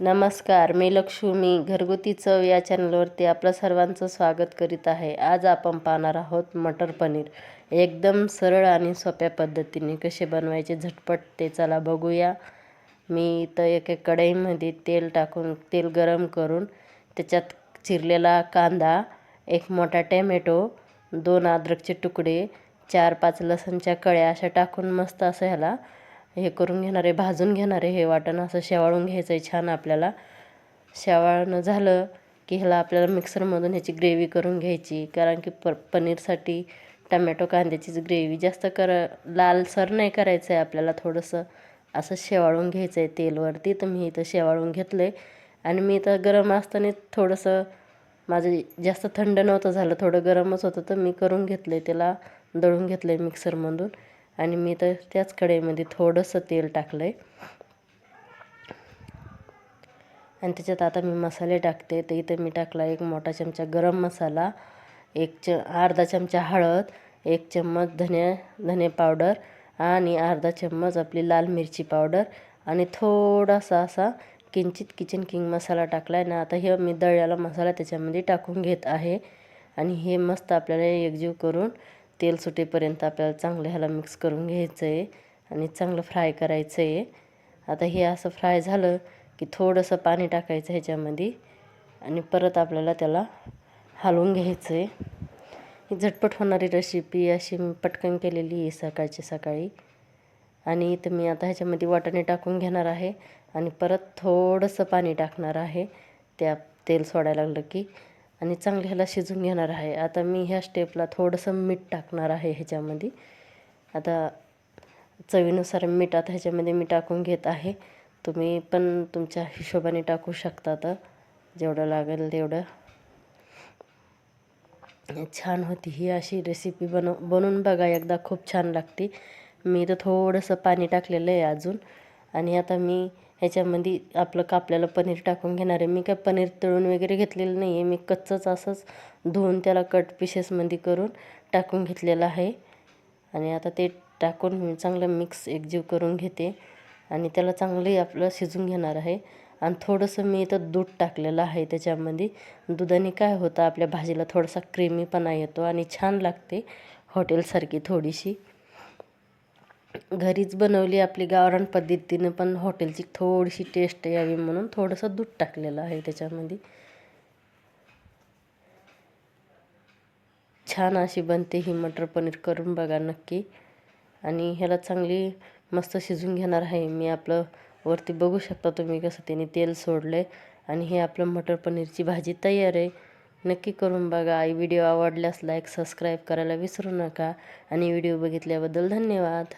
नमस्कार मी लक्ष्मी घरगुती चव या चॅनलवरती आपलं सर्वांचं स्वागत करीत आहे. आज आपण पाहणार आहोत मटर पनीर. एकदम सरळ आणि सोप्या पद्धतीने कसे बनवायचे झटपट ते चला बघूया. मी इथं एका कढईमध्ये तेल टाकून तेल गरम करून त्याच्यात चिरलेला कांदा एक मोठा टॅमॅटो दोन अद्रकचे तुकडे चार पाच लसणच्या कळ्या अशा टाकून मस्त असं ह्याला हे करून घेणार आहे भाजून घेणार आहे हे वाटण असं शेवाळून घ्यायचं आहे छान आपल्याला. शेवाळणं झालं की ह्याला आपल्याला मिक्सरमधून ह्याची ग्रेव्ही करून घ्यायची. कारण की प पनीरसाठी टमॅटो कांद्याचीच ग्रेव्ही जास्त कर लालसर नाही करायचं आहे आपल्याला थोडंसं. असं शेवाळून घ्यायचं आहे तेलवरती. तर मी इथं शेवाळून घेतलं आहे आणि मी इथं गरम असताना थोडंसं माझं जास्त थंड नव्हतं झालं थोडं गरमच होतं तर मी करून घेतलं आहे त्याला दळून घेतलं आहे मिक्सरमधून. आणि मी तर त्याच कढईमध्ये थोडंसं तेल टाकलं आहे आणि त्याच्यात आता मी मसाले टाकते. तर इथं मी टाकला एक मोठा चमचा गरम मसाला एक च अर्धा चमचा हळद एक चम्मच धने धने पावडर आणि अर्धा चम्मच आपली लाल मिरची पावडर आणि थोडासा असा किंचित किचन किंग मसाला टाकला आहे. ना आता हे मी दळ्याला मसाला त्याच्यामध्ये टाकून घेत आहे. आणि हे मस्त आपल्याला एकजीव करून तेल सुटेपर्यंत आपल्याला चांगलं ह्याला मिक्स करून घ्यायचं आहे आणि चांगलं फ्राय करायचं आहे आता हे असं फ्राय झालं की थोडंसं पाणी टाकायचं ह्याच्यामध्ये आणि परत आपल्याला त्याला हलवून घ्यायचं आहे ही झटपट होणारी रेसिपी अशी मी पटकन केलेली आहे सकाळची सकाळी. आणि इथं मी आता ह्याच्यामध्ये वाटाणे टाकून घेणार आहे आणि परत थोडंसं पाणी टाकणार आहे. त्या तेल सोडायला लागलं की आणि चांगले ह्याला शिजून घेणार आहे. आता मी ह्या स्टेपला थोडंसं मीठ टाकणार आहे ह्याच्यामध्ये. आता चवीनुसार मीठ आता ह्याच्यामध्ये मी टाकून घेत आहे. तुम्ही पण तुमच्या हिशोबाने टाकू शकता तर जेवढं लागेल तेवढं. छान होती ही अशी रेसिपी बनव बनवून बघा एकदा खूप छान लागते. मी तर थोडंसं पाणी टाकलेलं आहे अजून. आणि आता मी ह्याच्यामध्ये आपलं कापल्याला पनीर टाकून घेणार आहे. मी काय पनीर तळून वगैरे घेतलेलं नाही आहे मी कच्चंच असंच धुवून त्याला कट पिसेसमध्ये करून टाकून घेतलेलं आहे. आणि आता ते टाकून मी चांगलं मिक्स एकजीव करून घेते. आणि त्याला चांगलंही आपलं शिजून घेणार आहे. आणि थोडंसं मी इथं दूध टाकलेलं आहे त्याच्यामध्ये. दुधाने काय होतं आपल्या भाजीला थोडासा क्रीमीपणा येतो आणि छान लागते हॉटेलसारखी थोडीशी. घरीच बनवली आपली गावरान पद्धतीनं पण हॉटेलची थोडीशी टेस्ट यावी म्हणून थोडंसं दूध टाकलेलं आहे त्याच्यामध्ये. छान अशी बनते ही मटर पनीर करून बघा नक्की. आणि ह्याला चांगली मस्त शिजून घेणार आहे मी. आपलं वरती बघू शकता तुम्ही कसं त्याने तेल सोडलं आहे आणि हे आपलं मटर पनीरची भाजी तयार आहे. नक्की करून बघा. आई व्हिडिओ आवडल्यास लाईक सबस्क्राईब करायला विसरू नका. आणि व्हिडिओ बघितल्याबद्दल धन्यवाद.